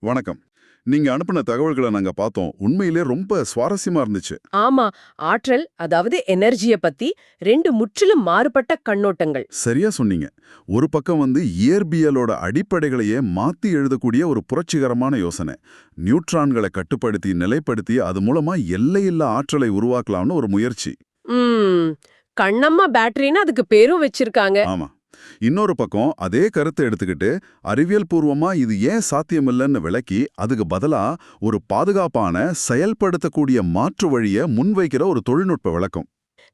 வணக்கம். நீங்க அனுப்பின தகவல்களை நாங்க பார்த்தோம். உண்மையிலே ரொம்ப சுவாரஸ்யமா இருந்துச்சு. ஆமா ஆற்றல் அதாவது எனர்ஜிய பத்தி ரெண்டு முற்றிலும் மாறுபட்ட கண்ணோட்டங்கள். சரியா சொன்னீங்க. ஒரு பக்கம் வந்து இயற்பியலோட அடிப்படைகளையே மாத்தி எழுதக்கூடிய ஒரு புரட்சிகரமான யோசனை. நியூட்ரான்களை கட்டுப்படுத்தி நிலைப்படுத்தி அது மூலமா எல்லையில்லா ஆற்றலை உருவாக்கலாம்னு ஒரு முயற்சி. கண்ணம்மா பேட்டரின்னு அதுக்கு பேரும் வச்சிருக்காங்க. ஆமா. இன்னொரு பக்கம் அதே கருத்தை எடுத்துக்கிட்டு அறிவியல் பூர்வமா இது ஏன் சாத்தியமில்லைன்னு விளக்கி அதுக்கு பதிலா ஒரு பாதுகாப்பான செயல்படுத்தக்கூடிய மாற்று வழியை முன்வைக்கிற ஒரு தொழில்நுட்ப விளக்கம்.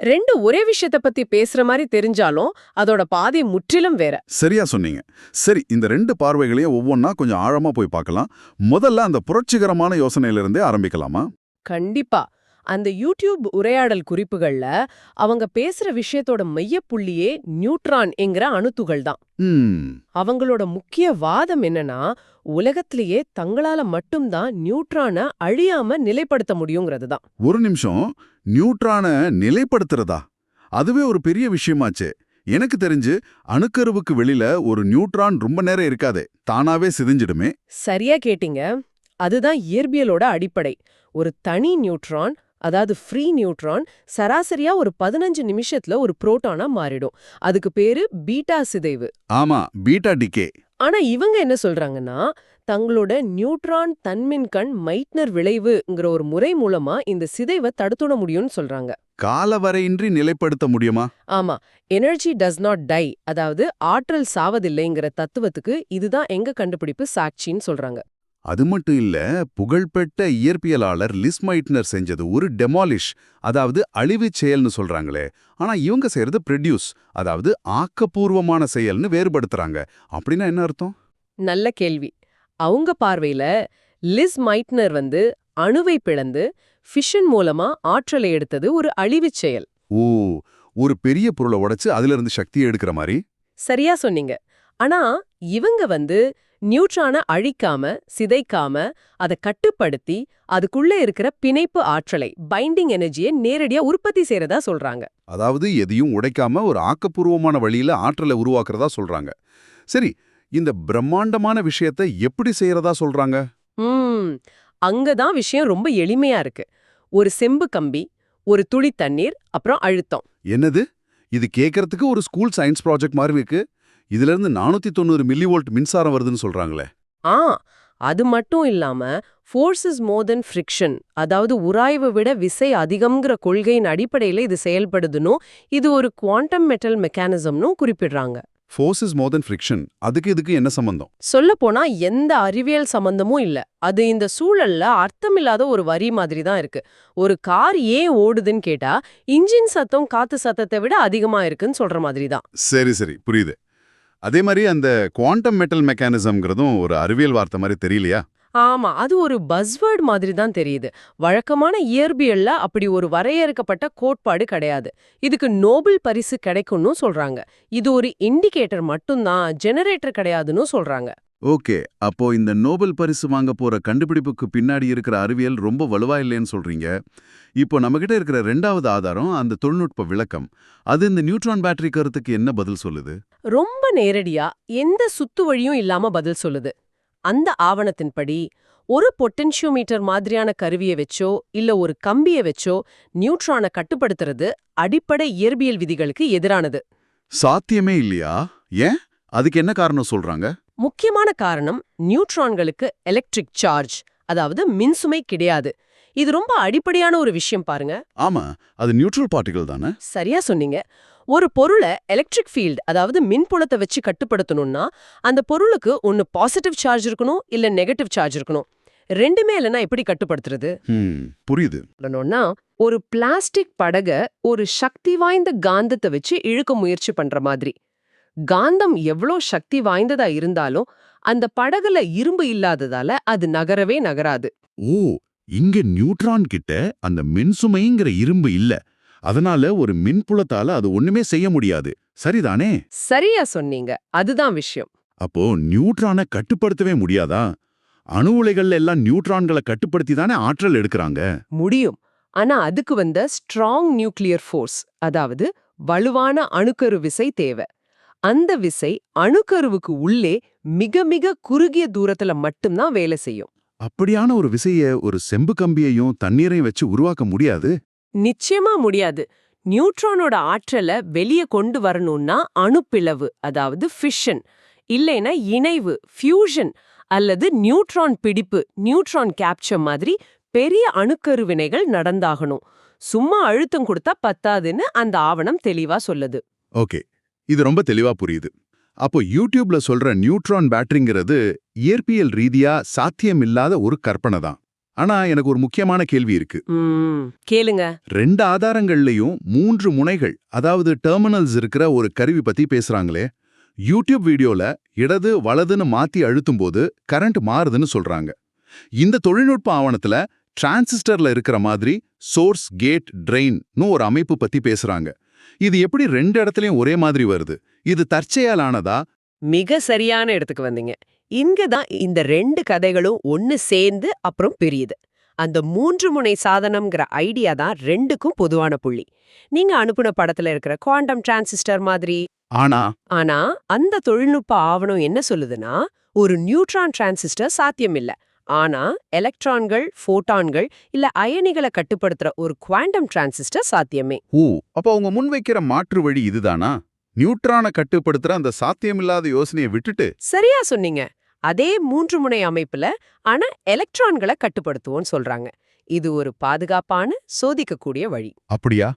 ரெண்டு ஒரே விஷயத்த பத்தி பேசுற மாதிரி தெரிஞ்சாலும் அதோட பாதை முற்றிலும் வேற. சரியா சொன்னீங்க. சரி இந்த ரெண்டு பார்வைகளையும் ஒவ்வொன்றா கொஞ்சம் ஆழமா போய் பார்க்கலாம். முதல்ல அந்த புரட்சிகரமான யோசனையிலிருந்தே ஆரம்பிக்கலாமா? கண்டிப்பா. அந்த யூடியூப் உரையாடல் குறிப்புகள்ல அவங்க பேசுற விஷயத்தோட மையப்புள்ளியே நியூட்ரான் என்கிற அணுத்துகள் தான். அவங்களோட முக்கிய வாதம் என்னன்னா உலகத்திலேயே தங்களால மட்டும்தான் நியூட்ரானை அழியாம நிலைப்படுத்த முடியுங்கிறது தான். ஒரு நிமிஷம். நியூட்ரானை நிலைப்படுத்துறதா? அதுவே ஒரு பெரிய விஷயமாச்சே. எனக்கு தெரிஞ்சு அணுக்கருவுக்கு வெளியில ஒரு நியூட்ரான் ரொம்ப நேரம் இருக்காதே. தானாவே சிதைஞ்சிடுமே. சரியா கேட்டீங்க. அதுதான் இயற்பியலோட அடிப்படை. ஒரு தனி நியூட்ரான் அதாவது ஃப்ரீ நியூட்ரான் சராசரியா ஒரு பதினஞ்சு நிமிஷத்துல ஒரு புரோட்டானா மாறிடும். அதுக்கு பேரு பீட்டா சிதைவு. ஆமா பீட்டா டிகே. ஆனா இவங்க என்ன சொல்றாங்கன்னா தங்களோட நியூட்ரான் தன்மின்கண் மைட்னர் விளைவுங்கிற ஒரு முறை மூலமா இந்த சிதைவை தடுத்துட முடியும்னு சொல்றாங்க. காலவரையின்றி நிலைப்படுத்த முடியுமா? ஆமா எனர்ஜி டஸ் நாட் டை அதாவது ஆற்றல் சாவதில்லைங்கிற தத்துவத்துக்கு இதுதான் எங்க கண்டுபிடிப்பு சாட்சின்னு சொல்றாங்க. அது மட்டும் இல்ல புகழ்பெற்ற இயற்பியலாளர் லிஸ் மைட்னர் செஞ்சது ஒரு டெமாலிஷ் அதாவது அழிவுச் செயல்னு சொல்றாங்களே. ஆனா இவங்க செய்யறது ப்ரொடியூஸ் அதாவது ஆக்கப்பூர்வமான செயல்னு வேறுபடுத்துறாங்க. அப்படின்னா என்ன அர்த்தம்? நல்ல கேள்வி. அவங்க பார்வையில லிஸ் மைட்னர் வந்து அணுவை பிளந்து ஃபிஷன் மூலமா ஆற்றலை எடுத்தது ஒரு அழிவுச் செயல். ஓ ஒரு பெரிய பொருளை உடைச்சு அதுல இருந்து சக்தியை எடுக்கிற மாதிரி? சரியா சொன்னீங்க. ஆனா இவங்க வந்து நியூட்ரானை அழிக்காம சிதைக்காம அதை கட்டுப்படுத்தி அதுக்குள்ள இருக்கிற பிணைப்பு ஆற்றலை பைண்டிங் எனர்ஜியை நேரடியா உற்பத்தி செய்யறதா சொல்றாங்க. அதாவது எதையும் உடைக்காம ஒரு ஆக்கப்பூர்வமான வழியில ஆற்றலை உருவாக்குறதா சொல்றாங்க. சரி இந்த பிரம்மாண்டமான விஷயத்தை எப்படி செய்யறதா சொல்றாங்க? ம் அங்கதான் விஷயம் ரொம்ப எளிமையா இருக்கு. ஒரு செம்பு கம்பி ஒரு துளி தண்ணீர் அப்புறம் அழுத்தம். என்னது? இது கேட்கறதுக்கு ஒரு ஸ்கூல் சயின்ஸ் ப்ராஜெக்ட் மாதிரி இருக்கு. இதுல இருந்து நானூத்தி தொண்ணூறு மில்லி வோல்ட் மின்சாரம் வருதுன்னு சொல்றாங்களே. ஆ அது மட்டும் இல்லாம force is more than friction அதாவது உராய்வை விட விசை அதிகம்ங்கிற கொள்கையின் அடிப்படையில இது செயல்படுதுன்னு இது ஒரு குவாண்டம் மெட்டல் மெக்கானிசம்னு குறிப்பிடுறாங்க. Force is more than friction அதுக்கு இதுக்கு என்ன சம்பந்தம்? சொல்லப்போனா எந்த அறிவியல் சம்பந்தமும் இல்ல. அது இந்த சூழல்ல அர்த்தமில்லாத ஒரு வரி மாதிரி தான் இருக்கு. ஒரு கார் ஏன் ஓடுதுன்னு கேட்டா இன்ஜின் சத்தம் காத்து சத்தத்தை விட அதிகமா இருக்குன்னு சொல்ற மாதிரி தான். சரி சரி புரியுது. அதே மாதிரி அந்த குவாண்டம் மெட்டல் மெக்கானிசம்ங்கிறதும் ஒரு அறிவியல் வார்த்தை மாதிரி தெரியலையா? ஆமா அது ஒரு பஸ்வேர்டு மாதிரி தான் தெரியுது. வழக்கமான இயற்பியல்ல அப்படி ஒரு வரையறுக்கப்பட்ட கோட்பாடு கிடையாது. இதுக்கு நோபல் பரிசு கிடைக்கும்னு சொல்றாங்க. இது ஒரு இண்டிகேட்டர் மட்டும்தான் ஜெனரேட்டர் கிடையாதுன்னு சொல்றாங்க. ஓகே அப்போ இந்த நோபல் பரிசு வாங்க போற கண்டுபிடிப்புக்கு பின்னாடி இருக்கிற அறிவியல் ரொம்ப வலுவா இல்லைன்னு சொல்றீங்க. இப்போ நம்மகிட்ட இருக்கிற ரெண்டாவது ஆதாரம் அந்த தொழில்நுட்ப விளக்கம். அது இந்த நியூட்ரான் பேட்டரி கருத்துக்கு என்ன பதில் சொல்லுது? ரொம்ப நேரடியா எந்த சுத்து வழியும் இல்லாம பதில் சொல்லுது. அந்த ஆவணத்தின்படி ஒரு பொட்டென்ஷியோமீட்டர் மாதிரியான கருவியை வச்சோ இல்ல ஒரு கம்பியை வச்சோ நியூட்ரானை கட்டுப்படுத்துறது அடிப்படை இயற்பியல் விதிகளுக்கு எதிரானது. சாத்தியமே இல்லையா? ஏன்? அதுக்கு என்ன காரணம் சொல்றாங்க? முக்கியமான காரணம் நியூட்ரான்களுக்கு எலக்ட்ரிக் சார்ஜ் அதாவது மின்சுமை கிடையாது. இது ரொம்ப அடிப்படையான ஒரு விஷயம் பாருங்க. ஆமா அது நியூட்ரல் பார்ட்டிகல் தானே? சரியா சொன்னீங்க. ஒரு பொருளை எலக்ட்ரிக் ஃபீல்ட் அதாவது மின்புலத்தை வச்சு கட்டுப்படுத்தணும்னா அந்த பொருளுக்கு ஒன்னு பாசிட்டிவ் சார்ஜ் இருக்கணும் இல்ல நெகட்டிவ் சார்ஜ் இருக்கணும். ரெண்டுமே இல்லைன்னா எப்படி கட்டுப்படுத்துறது? புரியுது. சொல்லணும்னா ஒரு பிளாஸ்டிக் படக ஒரு சக்தி வாய்ந்த காந்தத்தை வச்சு இழுக்க முயற்சி பண்ற மாதிரி. காந்தம் எவ்வளோ சக்தி வாய்ந்ததா இருந்தாலும் அந்த படகுல இரும்பு இல்லாததால அது நகரவே நகராது. ஓ இங்க நியூட்ரான் கிட்ட அந்த மின்சுமைங்கிற இரும்பு இல்ல. அதனால ஒரு மின்புலத்தால அது ஒண்ணுமே செய்ய முடியாது. சரிதானே? சரியா சொன்னீங்க. அதுதான் விஷயம். அப்போ நியூட்ரானை கட்டுப்படுத்தவே முடியாதா? அணு உலைகள்ல எல்லாம் நியூட்ரான்களை கட்டுப்படுத்தி தானே ஆற்றல் எடுக்கிறாங்க? முடியும். ஆனா அதுக்கு வந்த ஸ்ட்ராங் நியூக்ளியர் ஃபோர்ஸ் அதாவது வலுவான அணுக்கரு விசை தேவை. அந்த விசை அணுக்கருவுக்கு உள்ளே மிக மிக குறுகிய தூரத்துல மட்டும்தான் வேலை செய்யும். அப்படியான ஒரு விசைய ஒரு செம்பு கம்பியையும் தண்ணீரையும் வச்சு உருவாக்க முடியாது? நிச்சயமா முடியாது. நியூட்ரானோட ஆற்றலை வெளியே கொண்டு வரணும்னா அணுப்பிளவு அதாவது ஃபிஷன் இல்லைன்னா இணைவு ஃபியூஷன் அல்லது நியூட்ரான் பிடிப்பு நியூட்ரான் கேப்சர் மாதிரி பெரிய அணுக்கரு வினைகள் நடந்தாகணும். சும்மா அழுத்தம் கொடுத்தா பத்தாதுன்னு அந்த ஆவணம் தெளிவா சொல்லுது. ஓகே. இது ரொம்ப தெளிவா புரியுது. அப்போ யூடியூப்ல சொல்ற நியூட்ரான் பேட்டரிங்கிறது இயற்பியல் ரீதியா சாத்தியமில்லாத ஒரு கற்பனை தான். ஆனா எனக்கு ஒரு முக்கியமான கேள்வி இருக்கு. கேளுங்க. ரெண்டு ஆதாரங்கள்லயும் மூன்று முனைகள் அதாவது டெர்மினல்ஸ் இருக்கிற ஒரு கருவி பத்தி பேசுறாங்களே யூடியூப் வீடியோல இடது வலதுன்னு மாத்தி அழுத்தும்போது கரண்ட் மாறுதுன்னு சொல்றாங்க. இந்த தொழில்நுட்ப ஆவணத்துல டிரான்சிஸ்டர்ல இருக்கிற மாதிரி சோர்ஸ் கேட் ட்ரெயின்னு ஒரு அமைப்பு பத்தி பேசுறாங்க. இது எப்படி ரெண்டு இடத்துலயும் ஒரே மாதிரி வருது? இது தற்செயலானதா? மிக சரியான இடத்துக்கு வந்தீங்க. இங்க தான் இந்த ரெண்டு கதைகளும் ஒன்னு சேர்ந்து அப்புறம் பிரியுது. அந்த மூன்று முனை சாதனம்ங்கிற ஐடியா தான் ரெண்டுக்கும் பொதுவான புள்ளி. நீங்க அனுப்புன படத்துல இருக்கிற குவாண்டம் டிரான்சிஸ்டர் மாதிரி. ஆனா? ஆனா அந்த தொழில்நுட்ப ஆவணம் என்ன சொல்லுதுன்னா ஒரு நியூட்ரான் டிரான்சிஸ்டர் சாத்தியம் இல்ல ஆனா எலக்ட்ரான்கள் ஃபோட்டான்கள் இல்ல அயனிகளை கட்டுப்படுத்துற ஒரு குவாண்டம் டிரான்சிஸ்டர் சாத்தியமே. ஓ அப்போ அவங்க முன்வைக்கிற மாற்று வழி இதுதானா? நியூட்ரானை கட்டுப்படுத்துற அந்த சாத்தியமில்லாத யோசனையை விட்டுட்டு. சரியா சொன்னீங்க. அதே மூன்று முனை அமைப்புல ஆனா எலக்ட்ரான்களை கட்டுப்படுத்துவோம்னு சொல்றாங்க. இது ஒரு பாதுகாப்பான சோதிக்கக்கூடிய வழி. அப்படியா?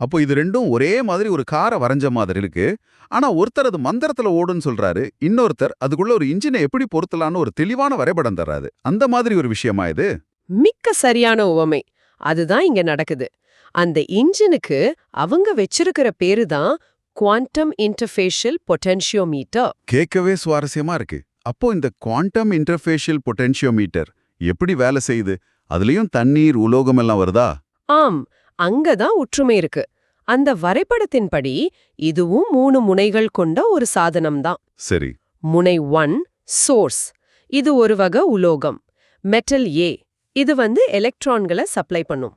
அப்போ இது ரெண்டும் ஒரே மாதிரி ஒரு காரை வரைஞ்ச மாதிரி இருக்கு. ஆனா ஒருத்தர் அது மந்திரத்துல ஓடுன்னு சொல்றாரு இன்னொருத்தர் அதுக்குள்ள ஒரு இன்ஜினை எப்படி பொருத்தலான்னு ஒரு தெளிவான வரைபடம் தர்றாரு. அந்த மாதிரி ஒரு விஷயமா இது? மிக்க சரியான உவமை. அதுதான் இங்க நடக்குது. அந்த இன்ஜினுக்கு அவங்க வச்சிருக்கிற பேரு தான் குவாண்டம் இன்டர்ஃபேஷியல் பொட்டென்ஷியோமீட்டர் கேட்கவே சுவாரஸ்யமா இருக்கு. அப்போ இந்த குவாண்டம் இன்டர்ஃபேஷியல் பொட்டென்ஷியோமீட்டர் எப்படி வேலை செய்யுது? அதுலயும் தண்ணீர் உலோகம் எல்லாம் வருதா? ஆம். அங்கதான் ஒற்றுமை இருக்கு. அந்த வரைபடத்தின்படி இதுவும் மூணு முனைகள் கொண்ட ஒரு சாதனம்தான். சரி. முனை ஒன் சோர்ஸ். இது ஒரு வகை உலோகம். மெட்டல் ஏ இது வந்து எலக்ட்ரான்களை சப்ளை பண்ணும்.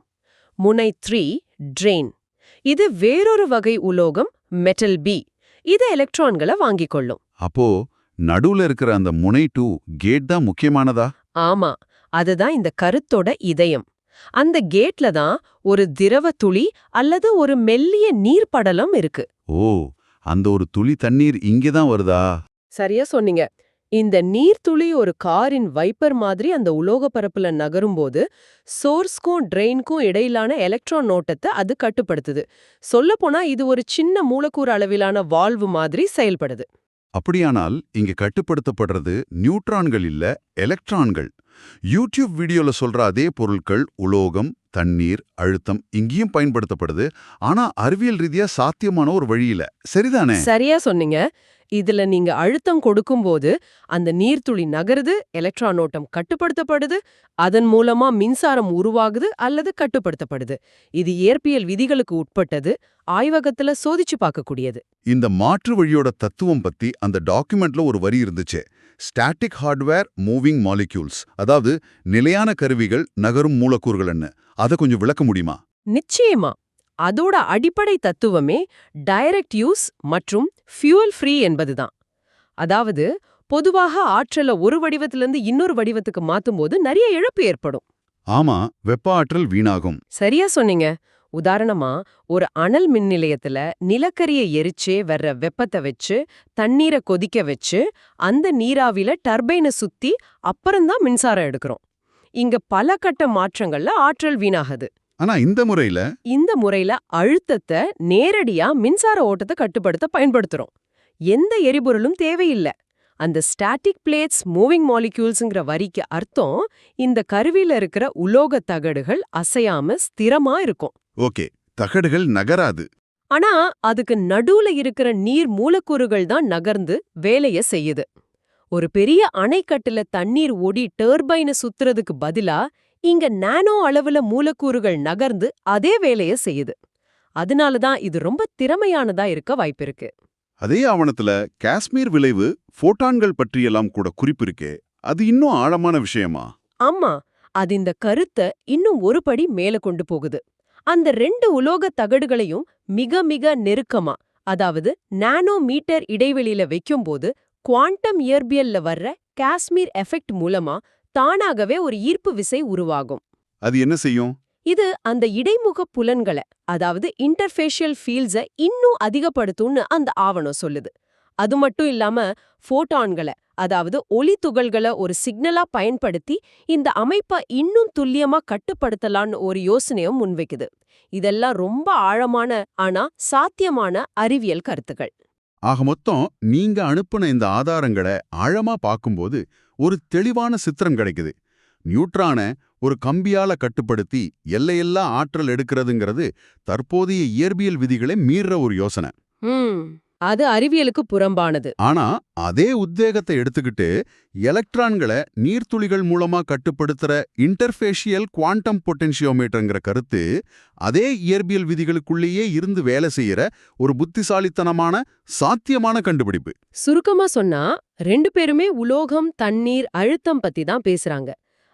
முனை த்ரீ ட்ரெயின். இது வேறொரு வகை உலோகம் மெட்டல் பி. இது எலக்ட்ரான்களை வாங்கிக் கொள்ளும். அப்போ நடுவுல இருக்கிற அந்த முனை டூ கேட் தான் முக்கியமானதா? ஆமா. அதுதான் இந்த கருத்தோட இதயம். அந்த கேட்ல தான் ஒரு திரவ துளி அல்லது ஒரு மெல்லிய நீர்ப்படலம் இருக்கு. ஓ அந்த ஒரு துளி தண்ணீர் இங்கே தான் வருதா? சரியா சொன்னீங்க. இந்த நீர்த்துளி ஒரு காரின் வைப்பர் மாதிரி அந்த உலோக பரப்புல நகரும்போது சோர்ஸ்க்கும் ட்ரெயின்க்கும் இடையிலான எலக்ட்ரான் ஓட்டத்தை அது கட்டுப்படுத்துது. சொல்லப்போனா இது ஒரு சின்ன மூலக்கூறு அளவிலான வால்வு மாதிரி செயல்படுது. அப்படியானால் இங்க கட்டுப்படுத்தப்படுறது நியூட்ரான்கள் இல்ல எலக்ட்ரான்கள். யூடியூப் வீடியோல சொல்ற அதே பொருட்கள் உலோகம் தண்ணீர் அழுத்தம் இங்கேயும் பயன்படுத்தப்படுது. ஆனா அறிவியல் ரீதியா சாத்தியமான ஒரு வழியில சரிதானே? சரியா சொன்னீங்க. இதுல நீங்க அழுத்தம் கொடுக்கும்போது அந்த நீர்த்துளி நகருது எலக்ட்ரான் ஓட்டம் கட்டுப்படுத்தப்படுது அதன் மூலமா மின்சாரம் உருவாகுது அல்லது கட்டுப்படுத்தப்படுது. இது இயற்பியல் விதிகளுக்கு உட்பட்டது ஆய்வகத்துல சோதிச்சு பார்க்கக்கூடியது. இந்த மாற்று வழியோட தத்துவம் பத்தி அந்த டாக்குமெண்ட்ல ஒரு வரி இருந்துச்சு. Static hardware moving molecules. அதாவது நிலையான கருவிகள் நகரும் மூலக்கூறுகள்னு. அதை கொஞ்சம் விளக்க முடியுமா? நிச்சயமா. அதோட அடிப்படை தத்துவமே டைரக்ட் யூஸ் மற்றும் ஃபியூல் ஃப்ரீ என்பதுதான். அதாவது பொதுவாக ஆற்றலை ஒரு வடிவத்திலிருந்து இன்னொரு வடிவத்துக்கு மாத்தும்போது நிறைய இழப்பு ஏற்படும். ஆமா வெப்ப ஆற்றல் வீணாகும். சரியா சொன்னீங்க. உதாரணமா ஒரு அனல் மின் நிலையத்துல நிலக்கரிய எரிச்சே வர்ற வெப்பத்தை வச்சு தண்ணீரை கொதிக்க வச்சு அந்த நீராவில டர்பைனை சுத்தி அப்புறம்தான் மின்சாரம் எடுக்கிறோம். இங்க பல கட்ட மாற்றங்கள்ல ஆற்றல் வீணாகுது. ஆனா இந்த முறையில இந்த முறையில அழுத்தத்தை நேரடியா மின்சார ஓட்டத்தை கட்டுப்படுத்த பயன்படுத்துறோம். எந்த எரிபொருளும் தேவையில்லை. அந்த ஸ்டாட்டிக் பிளேட்ஸ் மூவிங் மாலிக்யூல்ஸ்ங்கிற வரிக்கு அர்த்தம் இந்த கருவியில இருக்கிற உலோக தகடுகள் அசையாம ஸ்திரமா இருக்கும். ஓகே. தகடுகள் நகராது. ஆனா அதுக்கு நடுவுல இருக்கிற நீர் மூலக்கூறுகள் தான் நகர்ந்து வேலைய செய்யுது. ஒரு பெரிய அணைக்கட்டுல தண்ணீர் ஓடி டர்பைனை சுத்துறதுக்கு பதிலா இங்க நானோ அளவுல மூலக்கூறுகள் நகர்ந்து அதே வேலைய செய்யுது. அதனால தான் இது ரொம்ப திறமையானதா இருக்க வாய்ப்பிருக்கு அதே ஆவணத்துல காஷ்மீர் விளைவு ஃபோட்டான்கள் பற்றியெல்லாம் கூட குறிப்பிருக்கே அது இன்னும் ஆழமான விஷயமா? ஆமா. அது இந்த கருத்தை இன்னும் ஒரு படி மேல கொண்டு போகுது. அந்த ரெண்டு உலோக தகடுகளையும் மிக மிக நெருக்கமா அதாவது நானோ மீட்டர் இடைவெளியில வைக்கும்போது குவாண்டம் இயற்பியல்ல வர்ற காஸ்மீர் எஃபெக்ட் மூலமா தானாகவே ஒரு ஈர்ப்பு விசை உருவாகும். அது என்ன செய்யும்? இது அந்த இடைமுக புலன்களை அதாவது இன்டர்ஃபேஷியல் ஃபீல்ட்ஸை இன்னும் அதிகப்படுத்தும்னு அந்த ஆவணம் சொல்லுது. அது மட்டும் இல்லாம ஃபோட்டான்களை அதாவது ஒளி துகள்களை ஒரு சிக்னலா பயன்படுத்தி இந்த அமைப்பை இன்னும் துல்லியமா கட்டுப்படுத்தலாம்னு ஒரு யோசனையும் முன்வைக்குது. இதெல்லாம் ரொம்ப ஆழமான ஆனா சாத்தியமான அறிவியல் கருத்துக்கள். ஆக மொத்தம் நீங்க அனுப்புன இந்த ஆதாரங்களை ஆழமா பார்க்கும்போது ஒரு தெளிவான சித்திரம் கிடைக்குது. நியூட்ரான ஒரு கம்பியால கட்டுப்படுத்தி எல்லையெல்லாம் ஆற்றல் எடுக்கிறதுங்கிறது தற்போதைய இயற்பியல் விதிகளை மீறுற ஒரு யோசனை. அது அறிவியலுக்கு புறம்பானது. ஆனா அதே உத்வேகத்தை எடுத்துக்கிட்டு எலக்ட்ரான்களை நீர்த்துளிகள் மூலமா கட்டுப்படுத்துற இன்டர்ஃபேஷியல் குவாண்டம் பொட்டென்ஷியோமீட்டர்ங்கிற கருத்து அதே இயற்பியல் விதிகளுக்குள்ளேயே இருந்து வேலை செய்யற ஒரு புத்திசாலித்தனமான சாத்தியமான கண்டுபிடிப்பு. சுருக்கமா சொன்னா ரெண்டு பேருமே உலோகம் தண்ணீர் அழுத்தம் பத்தி தான் பேசுறாங்க.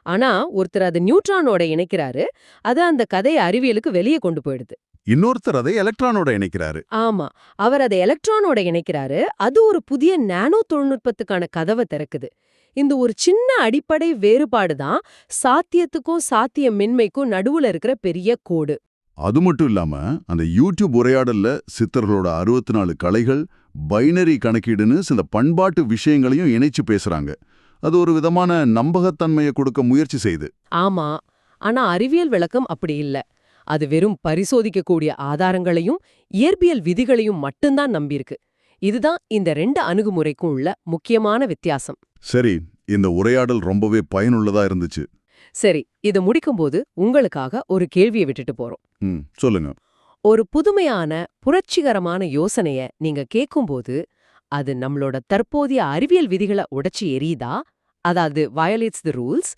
ஆனா ஒருத்தர் அதை நியூட்ரானோட இணைக்கிறாரு அது அந்த கதையை அறிவியலுக்கு வெளியே கொண்டு போயிடுது. இன்னொருத்தர் அதை எலக்ட்ரானோட இணைக்கிறாரு. ஆமா. அவர் அதை எலக்ட்ரானோட இணைக்கிறாரு. அது ஒரு புதிய நானோ தொழில்நுட்பத்துக்கான கதவை திறக்குது. இந்த ஒரு சின்ன அடிப்படை வேறுபாடு தான் சாத்தியத்துக்கும் சாத்தியமின்மைக்கும் நடுவுல இருக்கிற பெரிய கோடு. அது மட்டும் இல்லாம அந்த யூடியூப் உரையாடல்ல சித்தர்களோட அறுபத்தி நாலு கலைகள் பைனரி கணக்கீடுன்னு சில பண்பாட்டு விஷயங்களையும் இணைச்சு பேசுறாங்க. அது ஒரு விதமான நம்பகத்தன்மையை கொடுக்க முயற்சி செய்து. ஆமா. ஆனா அறிவியல் விளக்கம் அப்படி இல்ல. அது வெறும் பரிசோதிக்கக்கூடிய ஆதாரங்களையும் இயற்பியல் விதிகளையும் மட்டும்தான் நம்பியிருக்கு. இதுதான் இந்த ரெண்டு அணுகுமுறைக்கும் உள்ள முக்கியமான வித்தியாசம். சரி இந்த உரையாடல் ரொம்பவே பயனுள்ளதா இருந்துச்சு. சரி இத முடிக்கும்போது உங்களுக்காக ஒரு கேள்வியை விட்டுட்டு போறோம். சொல்லுங்க. ஒரு புதுமையான புரட்சிகரமான யோசனைய நீங்க கேட்கும்போது அது நம்மளோட தற்போதைய அறிவியல் விதிகளை உடைச்சி எரியுதா? அதாவது வயலேட்ஸ் தி ரூல்ஸ்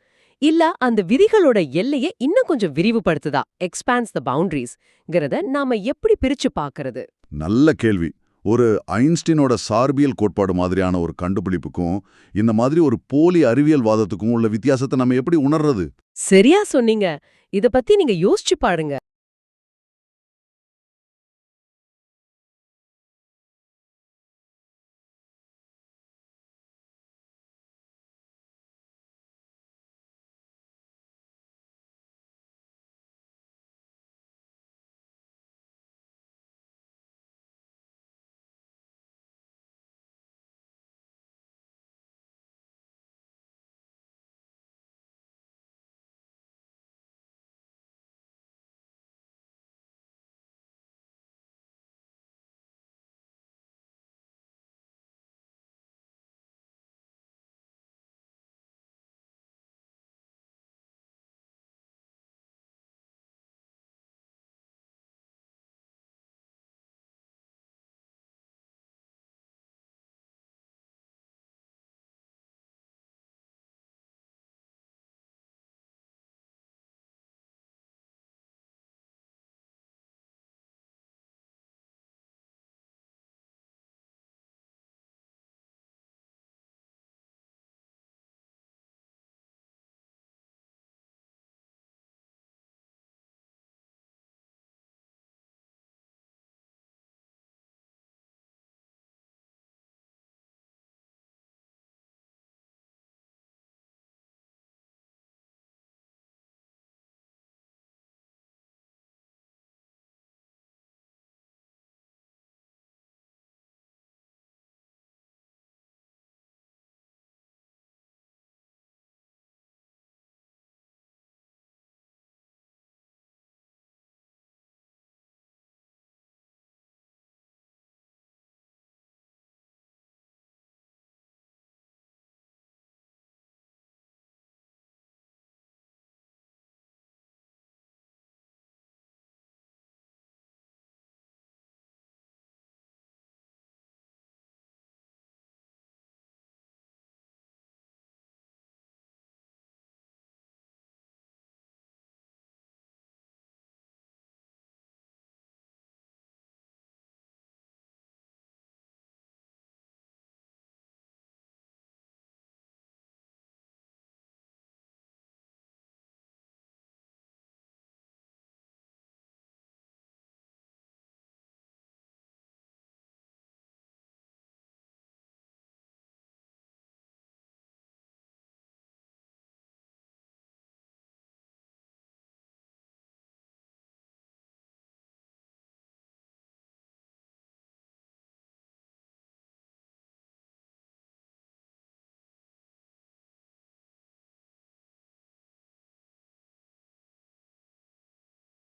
இல்ல அந்த விதிகளோட எல்லையை இன்னும் கொஞ்சம் விரிவுபடுத்துதா? எக்ஸ்பான்ஸ் த பவுண்டரிஸ்ங்கிறத நாம எப்படி பிரிச்சு பார்க்கறது நல்ல கேள்வி. ஒரு ஐன்ஸ்டீனோட சார்பியல் கோட்பாடு மாதிரியான ஒரு கண்டுபிடிப்புக்கும் இந்த மாதிரி ஒரு போலி அறிவியல் வாதத்துக்கும் உள்ள வித்தியாசத்தை நம்ம எப்படி உணர்றது? சரியா சொன்னீங்க. இத பத்தி நீங்க யோசிச்சு பாருங்க.